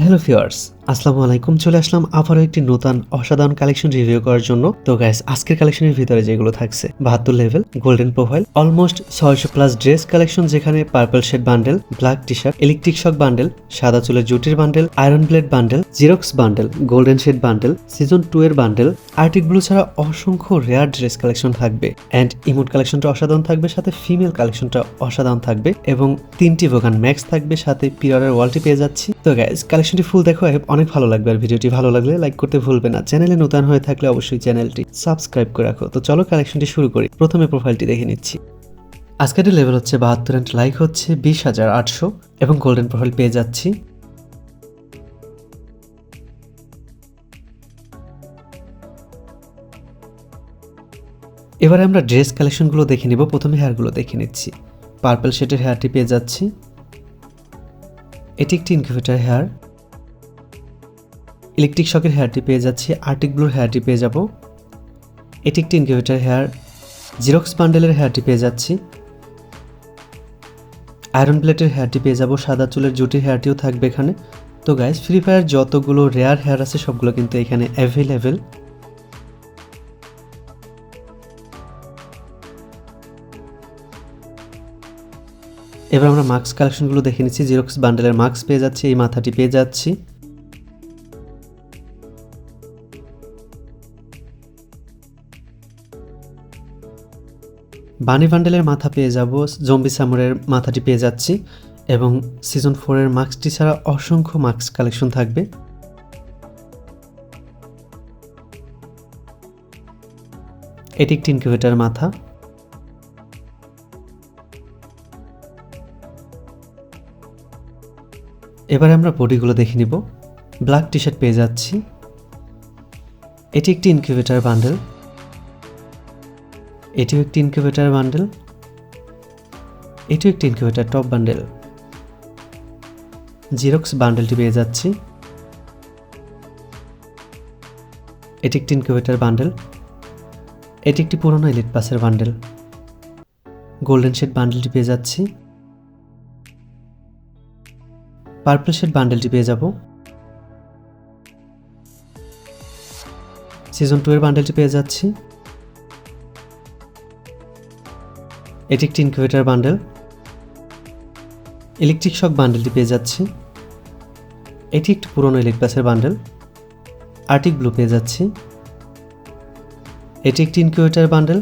Hello ফিওয়ার্স আসসালামু আলাইকুম, চলে আসলাম আবারও একটি নতুন অসাধারণ কালেকশন রিভিউ করার জন্য। তো গ্যাস আজকের কালেকশনের ভিতরে যেগুলো থাকছে, বাহাত্তর লেভেল গোল্ডেন প্রোফাইল অলমোস্ট ছয়শো প্লাস ড্রেস কালেকশন যেখানে purple shade bundle black T shirt electric shock bundle সাদা চুলের জুটির bundle iron blade bundle xerox bundle golden shade bundle season two এর বান্ডেল আর্টিক ব্লু ছাড়া অসংখ্য রেয়ার ড্রেস কালেকশন থাকবে। And emote কালেকশনটা অসাধারণ থাকবে, সাথে ফিমেল কালেকশনটা অসাধারণ থাকবে এবং তিনটি ভোগান ম্যাক্স থাকবে, সাথে পিরিয়ডের ওয়ালটি পেয়ে যাচ্ছি। তো গ্যাস কালেকশনটি ফুল দেখো hope অনেক ভালো লাগবে আর ভিডিওটি ভালো লাগলে লাইক করতে ভুলবে না। চ্যানেলে নতুন হয়ে থাকলে অবশ্যই চ্যানেলটি সাবস্ক্রাইব করে রাখো। তো চলো কালেকশনটি শুরু করি। প্রথমে প্রোফাইলটি দেখে নিচ্ছি। আজকের লেভেল হচ্ছে বাহাত্তর অ্যান্ড লাইক হচ্ছে বিশ হাজার আটশো এবং গোল্ডেন প্রোফাইল পেয়ে যাচ্ছি। এবারে আমরা ড্রেস কালেকশনগুলো দেখে নিব। প্রথমে হেয়ারগুলো দেখে নিচ্ছি। পার্পল শেডের হেয়ারটি পেয়ে যাচ্ছি। এটি একটি ইনকিউবেটার হেয়ার ইলেকট্রিক শকের হেয়ারটি পেয়ে যাচ্ছি, আর্টিক ব্লুর হেয়ারটি পেয়ে যাব। এটি একটি ইনকিউবেটার হেয়ার জিরক্স বান্ডেলের হেয়ারটি পেয়ে যাচ্ছি। আয়রন প্লেটের হেয়ারটি পেয়ে যাব, সাদা চুলের জুটির হেয়ারটিও থাকবে এখানে। তো গাইজ ফ্রি ফায়ার যতগুলো রেয়ার হেয়ার আছে, সবগুলো কিন্তু এখানে অ্যাভেলেবেল এবার আমরা মাস্ক কালেকশনগুলো দেখে নিচ্ছি জিরক্স বান্ডেলের মাস্ক পেয়ে যাচ্ছি, এই মাথাটি পেয়ে যাচ্ছি। বানি বান্ডেলের মাথা পেয়ে যাব, জম্বি সামুরের মাথাটি পেয়ে যাচ্ছি, এবং সিজন ফোরের মাস্কটি ছাড়া অসংখ্য মাস্ক কালেকশন থাকবে। এটি একটি ইনকিউবেটার মাথা। এবারে আমরা বডিগুলো দেখে নিব। ব্ল্যাক টি শার্ট পেয়ে যাচ্ছি। এটি একটি ইনকিউবেটার বান্ডেল। এটিও একটি ইনকিউবেটার বান্ডেল এটিও একটি ইনকিউবেটার টপ বান্ডেল জিরক্স বান্ডেলটি পেয়ে যাচ্ছি। এটি একটি ইনকিউবেটার বান্ডেল এটি একটি পুরনো এলিট পাসের বান্ডেল গোল্ডেন শেড বান্ডেলটি পেয়ে যাচ্ছি। পার্পল শেড বান্ডেলটি পেয়ে যাব। সিজন টু এর বান্ডেলটি পেয়ে যাচ্ছি। এটি একটি ইনকিউবেটার বান্ডেল ইলেকট্রিক শক বান্ডেলটি পেয়ে যাচ্ছি। এটি একটি পুরনো ইলেকট্রাসের বান্ডেল আর্টিক ব্লু পেয়ে যাচ্ছি। এটি একটি ইনকিউবেটার বান্ডেল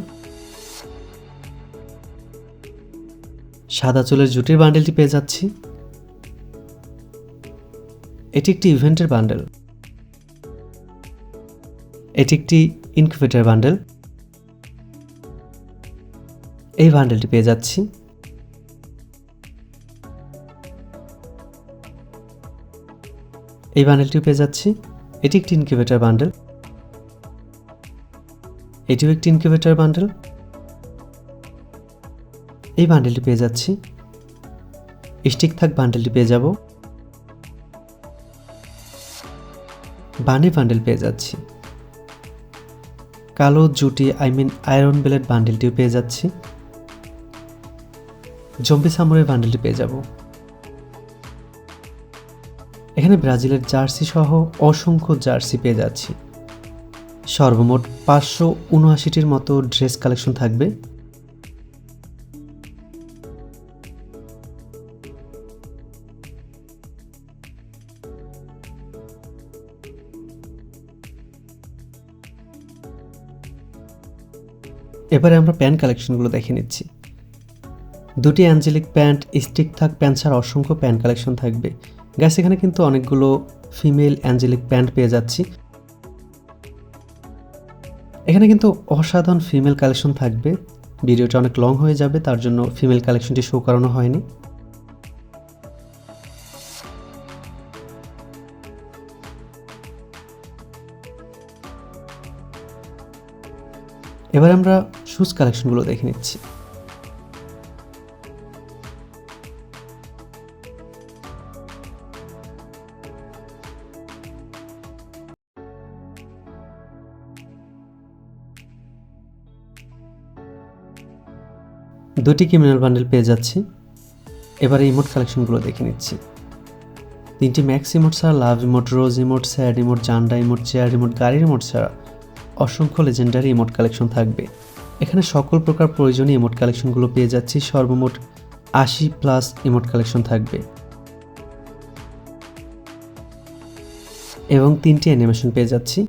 সাদা চুলের জুটির বান্ডেলটি পেয়ে যাচ্ছি। এটি একটি ইভেন্টের বান্ডেল এটি একটি ইনকিউবেটার বান্ডেল এই বান্ডেলটি পেয়ে যাচ্ছি। এই বান্ডেলটিও পেয়ে যাচ্ছি। এটি একটি ইনকিউবেটার বান্ডেল এটিও একটি ইনকিউবেটার বান্ডেল এই বান্ডেলটি পেয়ে যাচ্ছি। স্টিক থাক বান্ডেলটি পেয়ে যাব। বানি বান্ডেল পেয়ে যাচ্ছি। কালো জুটি আই মিন আয়রন বেলেট বান্ডেলটিও পেয়ে যাচ্ছি। জম্বি সামুরের বান্ডেলটি পেয়ে যাব। এখানে ব্রাজিলের জার্সি সহ অসংখ্য জার্সি পেয়ে যাচ্ছি। সর্বমোট পাঁচশো উনআশিটির মতো ড্রেস কালেকশন থাকবে। এবারে আমরা প্যান্ট কালেকশনগুলো দেখে নিচ্ছি। দুটি অ্যাঞ্জেলিক প্যান্ট, স্টিক থাক, প্যান্ট ছাড়া অসংখ্য প্যান্ট কালেকশন থাকবে। গ্যাস এখানে কিন্তু অনেকগুলো ফিমেল অ্যাঞ্জেলিক প্যান্ট পেয়ে যাচ্ছি। এখানে কিন্তু অসাধারণ ফিমেল কালেকশন থাকবে। ভিডিওটা অনেক লং হয়ে যাবে, তার জন্য ফিমেল কালেকশনটি শো করানো হয়নি। এবার আমরা শুজ কালেকশনগুলো দেখে নিচ্ছি। দুটি ক্রিমিনাল বান্ডেল পেয়ে যাচ্ছি। এবার ইমোট কালেকশনগুলো দেখে নিচ্ছি। তিনটি ম্যাক্স ইমোট ছাড়া love emote rose emote sad emote জান্ডা emote chair emote গাড়ির ইমোট ছাড়া অসংখ্য লেজেন্ডারি ইমোট কালেকশন থাকবে। এখানে সকল প্রকার প্রয়োজনীয় ইমোট কালেকশনগুলো পেয়ে যাচ্ছি। সর্বমোট আশি প্লাস ইমোট কালেকশন থাকবে। এবং তিনটি অ্যানিমেশন পেয়ে যাচ্ছি।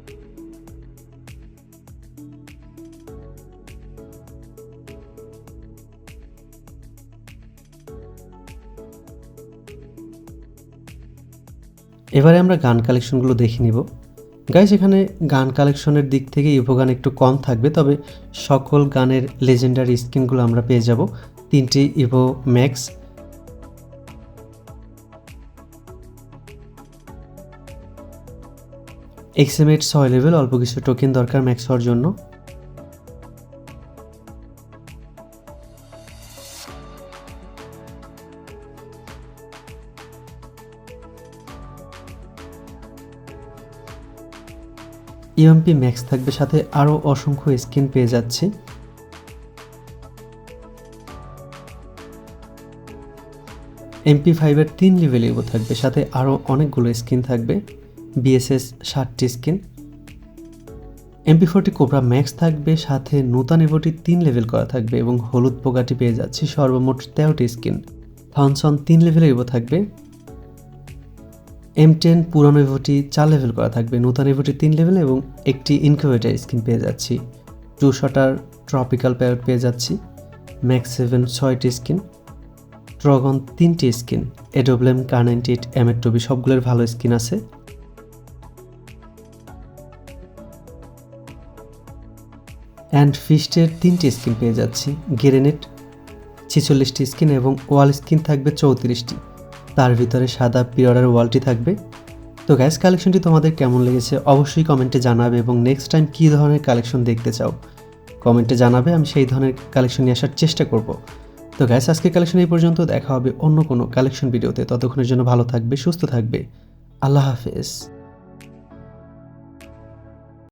এবারে আমরা গান কালেকশনগুলো দেখে নিব। গাইজ এখানে গান কালেকশনের দিক থেকে ইভো গান একটু কম থাকবে, তবে সকল গানের লেজেন্ডারি স্কিনগুলো আমরা পেয়ে যাব। তিনটি ইভো ম্যাক্স এক্সএমএট ছয় লেভেল অল্প কিছু টোকেন দরকার ম্যাক্স হওয়ার জন্য। ইএমপি ম্যাক্স থাকবে সাথে আরও অসংখ্য স্কিন পেয়ে যাচ্ছে। এমপি ফাইভের তিন লেভেল থাকবে, সাথে আরও অনেকগুলো স্কিন থাকবে বিএসএস ষাটটি skin MP forty cobra max থাকবে, সাথে নূতন ইভোটি তিন লেভেল করা থাকবে এবং হলুদ পোকাটি পেয়ে যাচ্ছে সর্বমোট তেরোটি স্কিন থনসন তিন লেভেলে ইভো থাকবে। এম টেন পুরানো ইভোটি চার লেভেল করা থাকবে, নতুন ইভোটি তিন লেভেল এবং একটি ইনকিউবেটার স্কিন পেয়ে যাচ্ছি। টু শটার ট্রপিক্যাল প্যারেট পেয়ে যাচ্ছি ম্যাক্স সেভেন ছয়টি স্কিন ড্রগন তিনটি স্কিন এডোব্লেম কার্নেন্টিট এমেট্রবি সবগুলোর ভালো স্কিন আছে। অ্যান্ড ফিস্টের তিনটি স্কিন পেয়ে যাচ্ছি গেরেনেট ছেচল্লিশটি স্কিন এবং ওয়াল স্কিন থাকবে চৌত্রিশটি। তার ভিতরে সাদা পিরিয়ডের ওয়ালটি থাকবে। তো গ্যাস কালেকশনটি তোমাদের কেমন লেগেছে অবশ্যই কমেন্টে জানাবে এবং নেক্সট টাইম কী ধরনের কালেকশন দেখতে চাও কমেন্টে জানাবে, আমি সেই ধরনের কালেকশন নিয়ে আসার চেষ্টা করব। তো গ্যাস আজকে কালেকশন এই পর্যন্ত, দেখা হবে অন্য কোনো কালেকশন ভিডিওতে ততক্ষণের জন্য ভালো থাকবে, সুস্থ থাকবে। আল্লাহ হাফেজ।